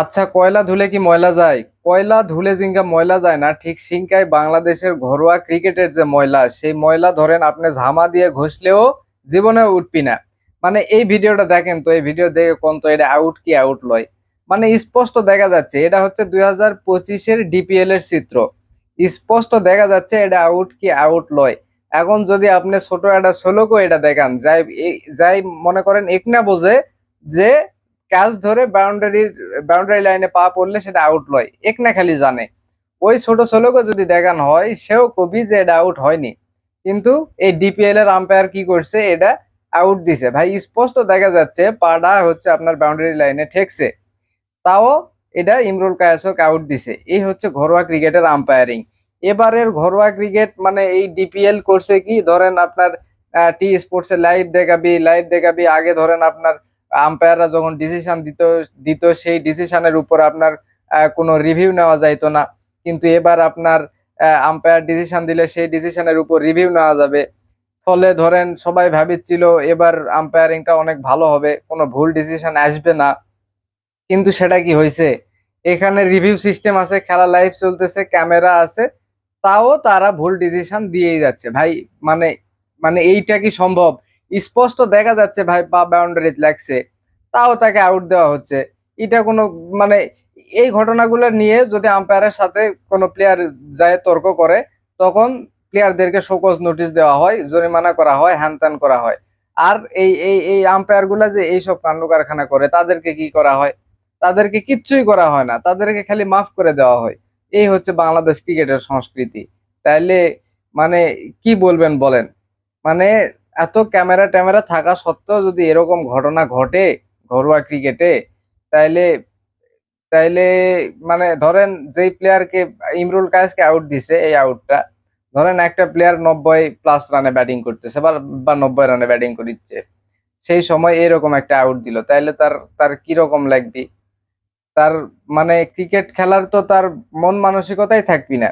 আচ্ছা কয়লা ধুলে কি ময়লা যায়? কয়লা ধুলে জিঙ্গা ময়লা যায় না। ঠিক সিংকায় বাংলাদেশের ঘরোয়া ক্রিকেটের যে ময়লা, সেই ময়লা ধরেন আপনি ঝামা দিয়ে ঘষলেও জীবনে উঠবি না। মানে এই ভিডিওটা দেখেন তো, এই ভিডিও দেখে কোন তো এটা আউট কি আউট লয়? মানে স্পষ্ট দেখা যাচ্ছে, এটা হচ্ছে দুই হাজার পঁচিশের ডিপিএল এর চিত্র। স্পষ্ট দেখা যাচ্ছে এটা আউট কি আউট লয়। এখন যদি আপনি ছোট একটা ষোলোকো এটা দেখান, যাই যাই মনে করেন এক না বোঝে যে ক্যাচ ধরে বাউন্ডারির বাউন্ডারি লাইনে পা পড়লে সেটা আউট লয়। এক না খালি জানে। ওই ছোট ষোলোকে যদি দেখানো হয়, সেও কবি যে এটা আউট হয়নি। কিন্তু এই ডিপিএল এর আম্পায়ার কি করছে? এটা আউট দিছে। ভাই, স্পষ্ট দেখা যাচ্ছে পাটা হচ্ছে আপনার বাউন্ডারি লাইনে ঠেকছে। তাও এটা ইমরুল কায়াসক আউট দিছে। এই হচ্ছে ঘরোয়া ক্রিকেটের আম্পায়ারিং এবারের ঘরোয়া ক্রিকেট মানে এই ডিপিএল করছে কি? ধরেন আপনার টি স্পোর্টসে লাইভ দেখাবি লাইভ দেখাবি, আগে ধরেন আপনার আম্পায়াররা যখন ডিসিশন দিত দিত, সেই ডিসিশনের উপর আপনার কোনো রিভিউ নেওয়া যাইতো না। কিন্তু এবার আপনার আম্পায়ার ডিসিশন দিলে সেই ডিসিশনের উপর রিভিউ নেওয়া যাবে। ফলে ধরেন সবাই ভাবিছিল এবার আম্পায়ারিংটা অনেক ভালো হবে, কোনো ভুল ডিসিশন আসবে না। কিন্তু সেটা কি হয়েছে এখানে রিভিউ সিস্টেম আছে, খেলা লাইভ চলতেছে ক্যামেরা আছে, তাও তারা ভুল ডিসিশন দিয়েই যাচ্ছে। ভাই মানে মানে এইটা কি সম্ভব? স্পষ্ট দেখা যাচ্ছে ভাই পা বাউন্ডারি লাগছে। তাও তাকে আউট দেওয়া হচ্ছে। এটা কোনো মানে এই ঘটনাগুলো নিয়ে যদি আম্পায়ারের সাথে কোনো প্লেয়ার যায় তর্ক করে, তখন প্লেয়ারদেরকে শোকজ নোটিশ দেওয়া হয়, জরিমানা করা হয় হ্যান ত্যান করা হয়। আর এই এই এই আম্পায়ারগুলা যে এইসব কাণ্ড কারখানা করে, তাদেরকে কি করা হয়? তাদেরকে কিচ্ছুই করা হয় না। তাদেরকে খালি মাফ করে দেওয়া হয়। এই হচ্ছে বাংলাদেশ ক্রিকেটের সংস্কৃতি। তাইলে মানে কি বলবেন বলেন? মানে এত ক্যামেরা ট্যামেরা থাকা সত্ত্বেও যদি এরকম ঘটনা ঘটে ঘরোয়া ক্রিকেটে, তাইলে তাইলে মানে ধরেন যেই প্লেয়ারকে ইমরুল কায়েসকে আউট দিছে এই আউটটা ধরেন একটা প্লেয়ার নব্বই প্লাস রানে ব্যাটিং করতেছে বা নব্বই রানে ব্যাটিং করছে সেই সময় এরকম একটা আউট দিল, তাইলে তার তার কীরকম লাগবে? তার মানে ক্রিকেট খেলার তো তার মন মানসিকতাই থাকবি না।